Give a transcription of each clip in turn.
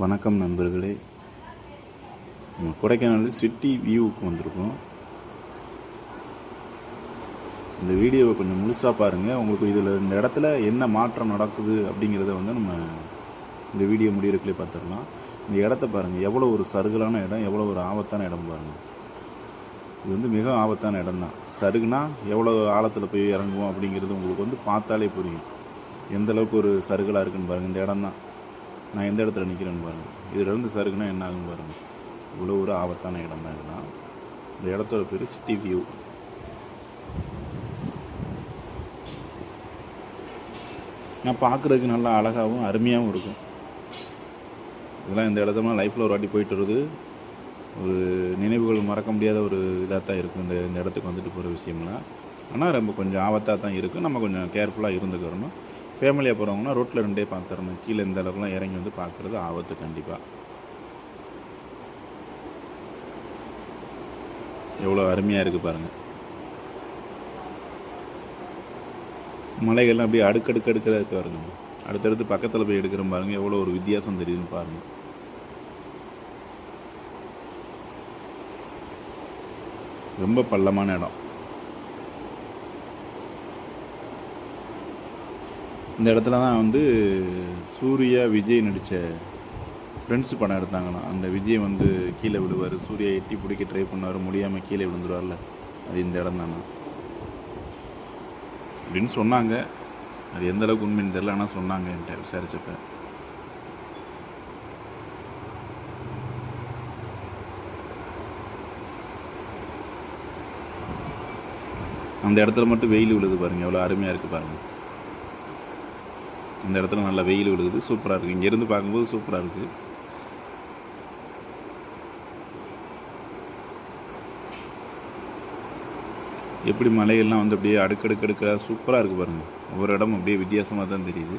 வணக்கம் நண்பர்களே. நம்ம கொடைக்கானல் சிட்டி வியூவுக்கு வந்திருக்கோம். இந்த வீடியோவை கொஞ்சம் முழுசாக பாருங்கள் உங்களுக்கு இதில் இந்த இடத்துல என்ன மாற்றம் நடக்குது அப்படிங்கிறத வந்து நம்ம இந்த வீடியோ முடிகிறக்குள்ளே பார்த்துடலாம். இந்த இடத்த பாருங்கள் எவ்வளோ ஒரு சருகலான இடம் எவ்வளோ ஒரு ஆபத்தான இடம் பாருங்கள் இது வந்து மிக ஆபத்தான இடம் தான் சருகுனா எவ்வளோ ஆழத்தில் போய் இறங்குவோம் அப்படிங்கிறது உங்களுக்கு வந்து பார்த்தாலே புரியும். எந்தளவுக்கு ஒரு சருகலாக இருக்குன்னு பாருங்கள் இந்த இடம் தான் நான் எந்த இடத்துல நிற்கிறேன்னு பாருங்கள் இதிலிருந்து சருகுனா என்ன ஆகும் பாருங்கள் இவ்வளோ ஒரு ஆபத்தான இடம் தான் இதெல்லாம். இந்த இடத்தோட பேர் சிட்டி வியூ. நான் பார்க்குறதுக்கு நல்லா அழகாகவும் அருமையாகவும் இருக்கும். இதெல்லாம் இந்த இடத்தெல்லாம் லைஃப்பில் ஒரு வாட்டி போயிட்டு வருது. ஒரு நினைவுகள் மறக்க முடியாத ஒரு இதாக தான் இருக்கும் இந்த இந்த இடத்துக்கு வந்துட்டு போகிற விஷயம்லாம். ஆனால் ரொம்ப கொஞ்சம் ஆபத்தாக தான் இருக்கும் நம்ம கொஞ்சம் கேர்ஃபுல்லாக இருந்துக்கிறணும் ஃபேமிலியாக போகிறவங்கன்னா ரோட்டில் ரெண்டே பார்த்துடணும் கீழே இந்த அளவுக்குலாம் இறங்கி வந்து பார்க்குறது ஆபத்து கண்டிப்பாக எவ்வளோ அருமையாக இருக்குது பாருங்கள் மலைகள்லாம் அப்படியே அடுக்கடுக்கு அடுக்கதாக இருக்கு பாருங்க. அடுத்தடுத்து பக்கத்தில் போய் எடுக்கிற பாருங்கள் எவ்வளோ ஒரு வித்தியாசம் தெரியுதுன்னு பாருங்கள் ரொம்ப பள்ளமான இடம். இந்த இடத்துல தான் வந்து சூர்யா விஜய் நடித்த ஃப்ரெண்ட்ஸ் படம் எடுத்தாங்களாம் அந்த விஜய் வந்து கீழே விழுவார். சூர்யா எட்டி பிடிக்க ட்ரை பண்ணுவார். முடியாமல் கீழே விழுந்துருவார்ல அது இந்த இடம் தானே அப்படின்னு சொன்னாங்க. அது எந்த அளவுக்கு உண்மைன்னு தெரில ஆனால் சொன்னாங்க என்கிட்ட விசாரிச்சப்ப. அந்த இடத்துல மட்டும் வெயில் விழுது பாருங்கள் எவ்வளோ அருமையாக இருக்குது பாருங்கள் இந்த இடத்துல நல்லா வெயில் விழுகுது சூப்பராக இருக்குது இங்கேருந்து பார்க்கும்போது சூப்பராக இருக்குது எப்படி மலையெல்லாம் வந்து அப்படியே அடுக்கடுக்கு அடுக்கா சூப்பராக இருக்குது பாருங்கள் ஒவ்வொரு இடமும் அப்படியே வித்தியாசமாக தான் தெரியுது.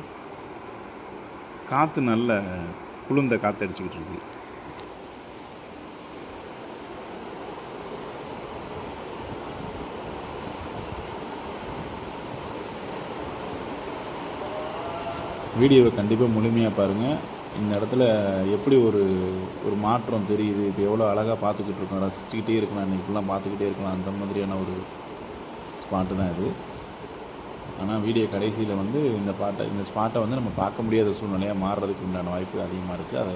காற்று நல்ல குளிர்ந்த காற்று அடிச்சுக்கிட்டு இருக்குது வீடியோவை கண்டிப்பாக முழுமையாக பாருங்கள் இந்த இடத்துல எப்படி ஒரு ஒரு மாற்றம் தெரியுது? இப்போ எவ்வளோ அழகாக பார்த்துக்கிட்டு இருக்கோம். ரசிச்சுக்கிட்டே இருக்கலாம். இன்றைக்கெல்லாம் பார்த்துக்கிட்டே இருக்கலாம். அந்த மாதிரியான ஒரு ஸ்பாட்டு தான் இது. ஆனால் வீடியோ கடைசியில் வந்து இந்த பாட்டை இந்த ஸ்பாட்டை வந்து நம்ம பார்க்க முடியாத சூழ்நிலையாக மாறுறதுக்கு உண்டான வாய்ப்பு அதிகமாக இருக்குது அதை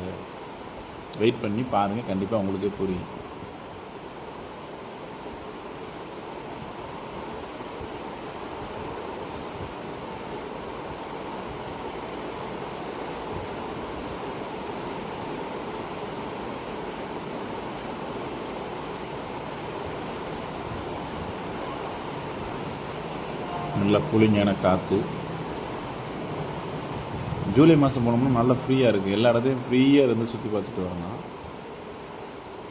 வெயிட் பண்ணி பாருங்கள் கண்டிப்பாக உங்களுக்கே புரியும். நல்ல கூலிங்கான காற்று ஜூலை மாதம் போனோம்னா நல்லா ஃப்ரீயாக இருக்குது எல்லா இடத்தையும் ஃப்ரீயாக இருந்து சுற்றி பார்த்துட்டு வரலாம்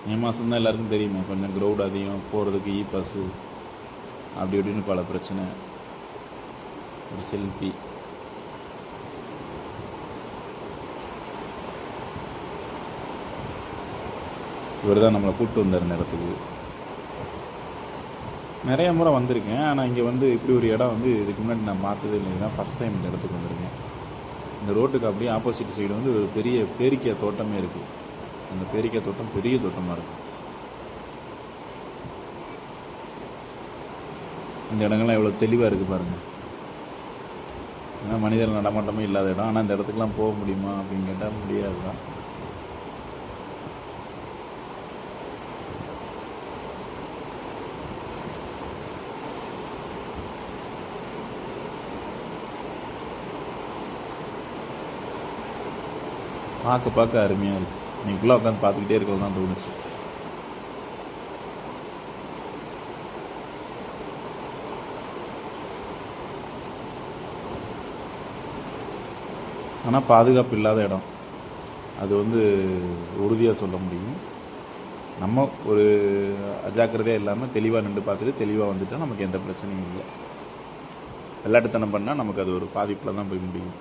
மே மாதம் தான் எல்லாருக்கும் தெரியுமே கொஞ்சம் க்ரௌட் அதிகம் போகிறதுக்கு இ பஸ்ஸு அப்படி இப்படின்னு பல பிரச்சனை. ஒரு செல்ஃபி இவர் தான் நம்மளை கூப்பிட்டு வந்தார் நேரத்துக்கு. இடத்துக்கு நிறைய முறை வந்திருக்கேன். ஆனால் இங்கே வந்து இப்படி ஒரு இடம் வந்து இதுக்கு முன்னாடி நான் பார்த்தது இல்லை. தான் ஃபஸ்ட் டைம் இந்த இடத்துக்கு வந்திருக்கேன். இந்த ரோட்டுக்கு அப்படியே ஆப்போசிட் சைடு வந்து ஒரு பெரிய பேரிக்காய் தோட்டமே இருக்குது அந்த பேரிக்காய் தோட்டம் பெரிய தோட்டமாக இருக்குது இந்த இடங்கள்லாம் எவ்வளோ தெளிவாக இருக்குது பாருங்கள் ஏன்னா மனிதர் நடமாட்டமே இல்லாத இடம். ஆனால் இந்த இடத்துக்குலாம் போக முடியுமா அப்படின்னு கேட்டால் முடியாது தான் பார்க்க பார்க்க அருமையாக இருக்குது நீங்களும் உட்காந்து பார்த்துக்கிட்டே இருக்கிறது தான் தோணுச்சு. ஆனால் பாதுகாப்பு இல்லாத இடம். அது வந்து உறுதியாக சொல்ல முடியும். நம்ம ஒரு அஜாக்கிரதையாக இல்லாமல் தெளிவாக நின்று பார்த்துட்டு தெளிவாக வந்துட்டால் நமக்கு எந்த பிரச்சனையும் இல்லை. விளையாட்டுத்தனம் பண்ணால் நமக்கு அது ஒரு பாதிப்பில் தான் போய் முடியும்.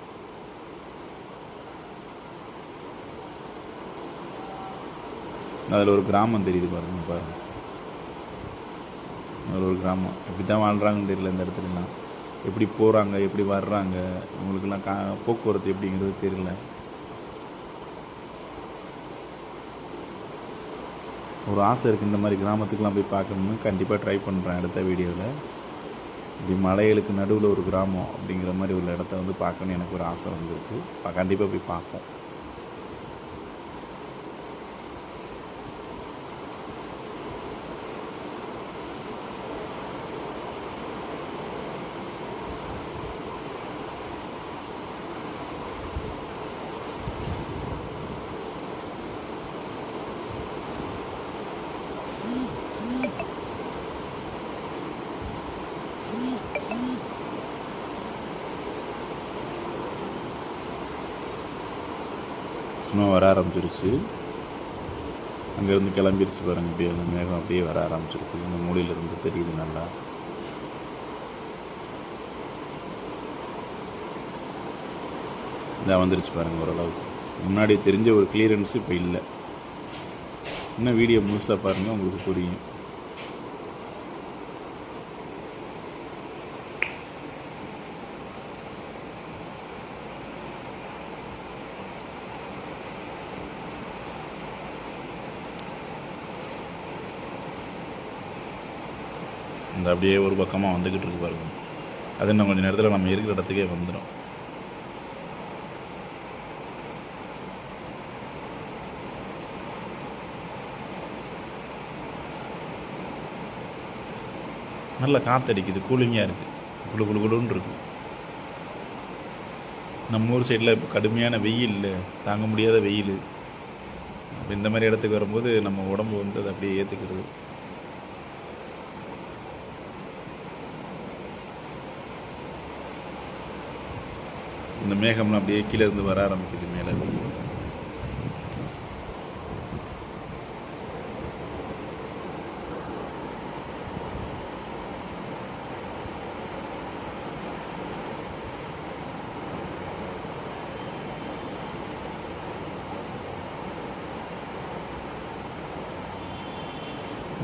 அதில் ஒரு கிராமம் தெரியுது பாருங்க பாருங்கள் அதில் ஒரு கிராமம். எப்படி தான் வாழ்கிறாங்கன்னு தெரியல இந்த இடத்துலலாம். எப்படி போகிறாங்க எப்படி வர்றாங்க இவங்களுக்கெல்லாம் கா போக்குவரத்து எப்படிங்கிறது தெரியல. ஒரு ஆசை இருக்குது இந்த மாதிரி கிராமத்துக்கெலாம் போய் பார்க்கணும்னு. கண்டிப்பாக ட்ரை பண்ணுறேன் அடுத்த வீடியோவில் இது மலைகளுக்கு நடுவில் ஒரு கிராமம் அப்படிங்கிற மாதிரி ஒரு இடத்த வந்து பார்க்கணுன்னு எனக்கு ஒரு ஆசை வந்திருக்கு. கண்டிப்பாக போய் பார்ப்போம். சும்மா வர ஆரம்பிச்சிருச்சு. அங்கேருந்து கிளம்பிருச்சு பாருங்க அப்படியே அந்த மேகம் அப்படியே வர ஆரம்பிச்சிருக்கு இந்த மூலையிலேருந்து தெரியுது நல்லா. இதாக வந்துருச்சு பாருங்க ஓரளவுக்கு. முன்னாடி தெரிஞ்ச ஒரு கிளியரன்ஸ் இப்போ இல்லை. இன்னும் வீடியோ முழுசாக பாருங்கள் உங்களுக்கு புரியும். இந்த அப்படியே ஒரு பக்கமாக வந்துக்கிட்டு இருக்கு பாருங்க. அது இன்னும் கொஞ்சம் நேரத்தில் நம்ம இருக்கிற இடத்துக்கே வந்துடும் நல்ல காற்றடிக்குது கூலிங்காக இருக்குது குளு குளு குளுன்னு இருக்கு. நம்ம ஊர் சைடில் இப்போ கடுமையான வெயில் தாங்க முடியாத வெயில். இந்த மாதிரி இடத்துக்கு வரும்போது நம்ம உடம்பு வந்து அதை அப்படியே ஏற்றுக்கிறது இந்த மேகம்லாம் அப்படியே கீழே இருந்து வர ஆரம்பிக்குது மேலே.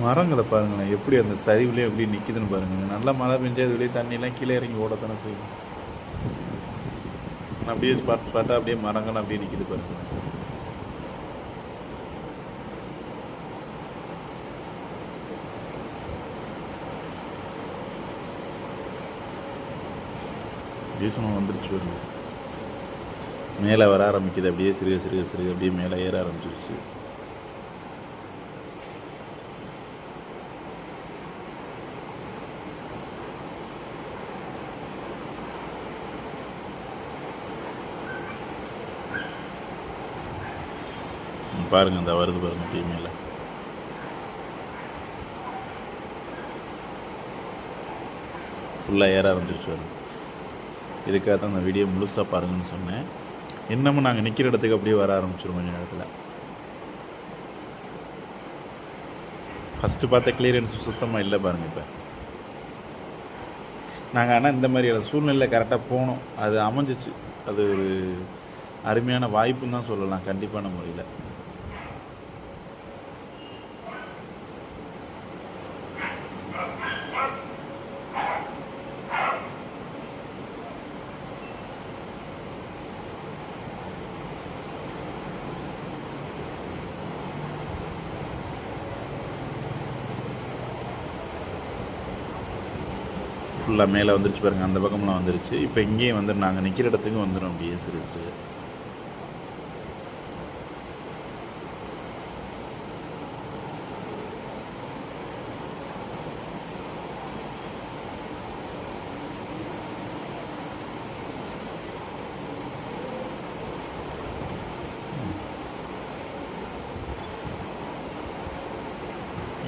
மரங்களை பாருங்களேன் எப்படி அந்த சரிவுலேயே எப்படி நிற்கிதுன்னு பாருங்க நல்லா மழை பெஞ்சா இதுலேயே தண்ணியெலாம் கீழே இறங்கி ஓடத்தானே செய்யும். அப்படியே ஸ்பாட் ஸ்பாட்டாக அப்படியே மரங்கள் அப்படியே நிற்கிது பாருங்க. ஜீசனம் வந்துருச்சு பாருங்க. மேலே வர ஆரம்பிக்குது அப்படியே சிறுக சிறுக சிறுக அப்படியே மேலே ஏற ஆரம்பிச்சிருச்சு. பாருங்க இந்த வருது பாருங்க அப்படியே ஃபுல்லாக ஏற ஆரம்பிச்சிருச்சு பாருங்க. இதுக்காக தான் அந்த வீடியோ முழுசாக பாருங்கன்னு சொன்னேன். இன்னமும் நாங்கள் நிற்கிற இடத்துக்கு அப்படியே வர ஆரம்பிச்சிடும் கொஞ்சம் நேரத்தில். ஃபஸ்ட்டு பார்த்த கிளியரன்ஸ் சுத்தமாக இல்லை பாருங்கள் இப்போ. நாங்கள் ஆனால் இந்த மாதிரியான சூழ்நிலை கரெக்டாக போனோம். அது அமைஞ்சிச்சு. அது ஒரு அருமையான வாய்ப்புன்னு தான் சொல்லலாம். கண்டிப்பான முறையில். ஃபுல்லாக மேலே வந்துருச்சு பாருங்க அந்த பக்கம்லாம் வந்துருச்சு. இப்போ இங்கேயும் வந்து நாங்கள் நிற்கிற இடத்துக்கு வந்துடும் அப்படியே சிரிச்சு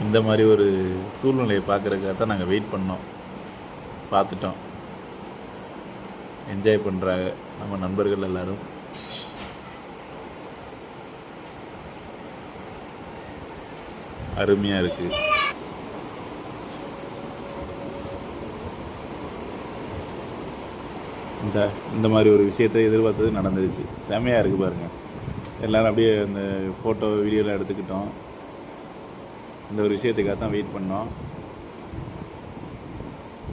இந்த மாதிரி ஒரு சூழ்நிலையை பார்க்குறதுக்காக தான் நாங்கள் வெயிட் பண்ணோம். பார்த்துட்டோம். என்ஜாய் பண்ணுறாங்க நம்ம நண்பர்கள் எல்லாரும். அருமையாக இருக்குது இந்த இந்த மாதிரி ஒரு விஷயத்தை எதிர்பார்த்தது நடந்துருச்சு. செமையாக இருக்குது பாருங்கள் எல்லோரும் அப்படியே அந்த ஃபோட்டோ வீடியோலாம் எடுத்துக்கிட்டோம். இந்த ஒரு விஷயத்துக்காக தான் வெயிட் பண்ணோம்.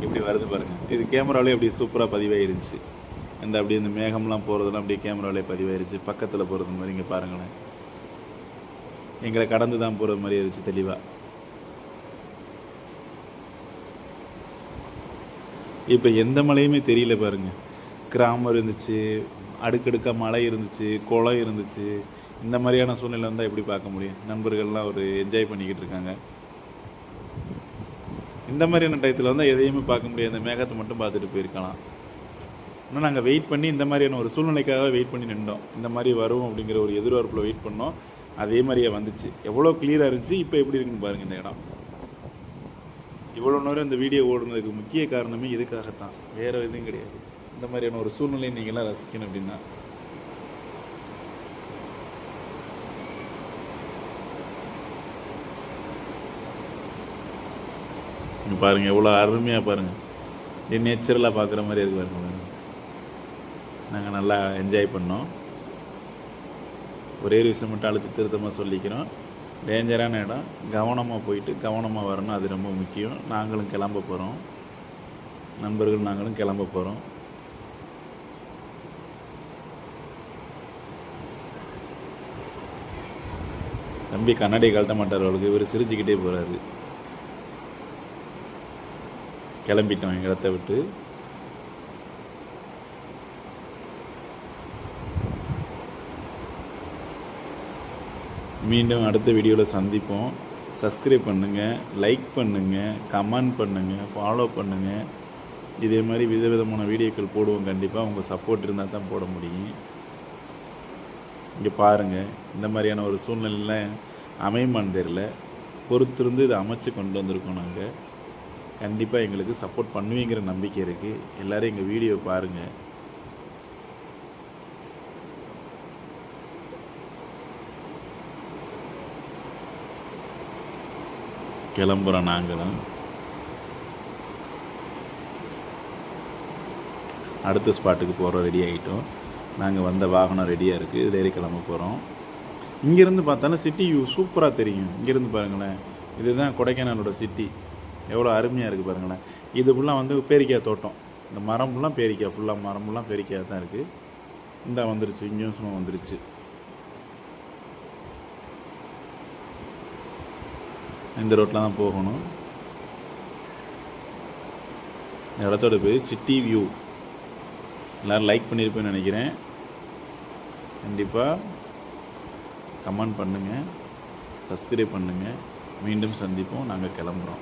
இப்படி வருது பாருங்கள் இது கேமராவிலே அப்படி சூப்பராக பதிவாயிருந்துச்சு. இந்த அப்படியே இந்த மேகம்லாம் போகிறதெல்லாம் அப்படியே கேமராவிலே பதிவாயிருச்சு. பக்கத்தில் போகிறது மாதிரி இங்கே பாருங்களேன். எங்களை கடந்து தான் போகிற மாதிரி இருந்துச்சு தெளிவாக இப்போ எந்த மலையுமே தெரியல பாருங்கள் கிராமம் இருந்துச்சு அடுக்கடுக்காக மலை இருந்துச்சு குளம் இருந்துச்சு. இந்த மாதிரியான சூழ்நிலை வந்தால் எப்படி பார்க்க முடியும்? நண்பர்கள்லாம் ஒரு என்ஜாய் பண்ணிக்கிட்டு இருக்காங்க. இந்த மாதிரியான டயத்தில் வந்து எதையுமே பார்க்க முடியாது. மேகத்தை மட்டும் பார்த்துட்டு போயிருக்கலாம். ஆனால் நாங்கள் வெயிட் பண்ணி இந்த மாதிரியான ஒரு சூழ்நிலைக்காக வெயிட் பண்ணி நின்றோம். இந்த மாதிரி வரும் அப்படிங்கிற ஒரு எதிர்பார்ப்பில் வெயிட் பண்ணோம். அதே மாதிரியே வந்துச்சு. எவ்வளோ கிளியராக இருந்துச்சு இப்போ எப்படி இருக்குன்னு பாருங்கள் இந்த இடம். இவ்வளோ நேரம் இந்த வீடியோ ஓடுனதுக்கு முக்கிய காரணமே இதுக்காகத்தான். வேறு எதுவும் கிடையாது. இந்த மாதிரியான ஒரு சூழ்நிலையை நீங்களாம் ரசிக்கணும் அப்படின்னா. இங்க பாருங்க எவ்வளோ அருமையாக பாருங்கள் இது நேச்சுரலாக பார்க்குற மாதிரி இருக்கு பாருங்கள் நாங்கள் நல்லா என்ஜாய் பண்ணோம். ஒரே ஒரு விஷயம் மட்டும் அழுத்த திருத்தமாக சொல்லிக்கிறோம். டேஞ்சரான இடம். கவனமாக போயிட்டு கவனமாக வரணும். அது ரொம்ப முக்கியம். நாங்களும் கிளம்ப போகிறோம் நண்பர்கள் நாங்களும் கிளம்ப போகிறோம் தம்பி கண்ணாடி கழட்ட மாட்டார் அவளுக்கு இவர் சிரிச்சுக்கிட்டே போகிறாரு கிளம்பிட்டோம் எங்கள் இடத்த விட்டு. மீண்டும் அடுத்த வீடியோவில் சந்திப்போம். சப்ஸ்கிரைப் பண்ணுங்கள் லைக் பண்ணுங்கள் கமெண்ட் பண்ணுங்கள் ஃபாலோ பண்ணுங்கள் இதே மாதிரி விதவிதமான வீடியோக்கள் போடுவோம் கண்டிப்பாக உங்கள் சப்போர்ட் இருந்தால் தான் போட முடியும். இங்கே பாருங்கள் இந்த மாதிரியான ஒரு சூழ்நிலையில் அமையுமான்னு தெரில பொறுத்திருந்து இதை அமைச்சு கொண்டு வந்திருக்கோம் நாங்கள் கண்டிப்பாக எங்களுக்கு சப்போர்ட் பண்ணுவீங்கிற நம்பிக்கை இருக்குது எல்லோரும் எங்கள் வீடியோ பாருங்கள் கிளம்புறோம் நாங்களும் அடுத்த ஸ்பாட்டுக்கு போகிறோம் ரெடி ஆகிட்டோம் நாங்கள் வந்த வாகனம் ரெடியாக இருக்குது இதில் ஏறி கிளம்ப போகிறோம் இங்கேருந்து பார்த்தாலும் சிட்டி வியூ சூப்பராக தெரியும். இங்கேருந்து பாருங்களேன். இதுதான் கொடைக்கானலோட சிட்டி எவ்வளோ அருமையாக இருக்குது பாருங்களேன். இது ஃபுல்லாக வந்து பேரிக்காய் தோட்டம். இந்த மரம் ஃபுல்லாக பேரிக்காய் ஃபுல்லாக மரம் ஃபுல்லாக பேரிக்காய் தான் இருக்குது இந்த வந்துருச்சு இங்கேயும் சும்மா வந்துருச்சு. இந்த ரோட்டில் தான் போகணும். இந்த இடத்தோட பேர் சிட்டி வியூ எல்லோரும் லைக் பண்ணியிருப்பேன்னு நினைக்கிறேன். கண்டிப்பாக கமெண்ட் பண்ணுங்கள் சப்ஸ்கிரைப் பண்ணுங்கள் மீண்டும் சந்திப்போம். நாங்கள் கிளம்புறோம்.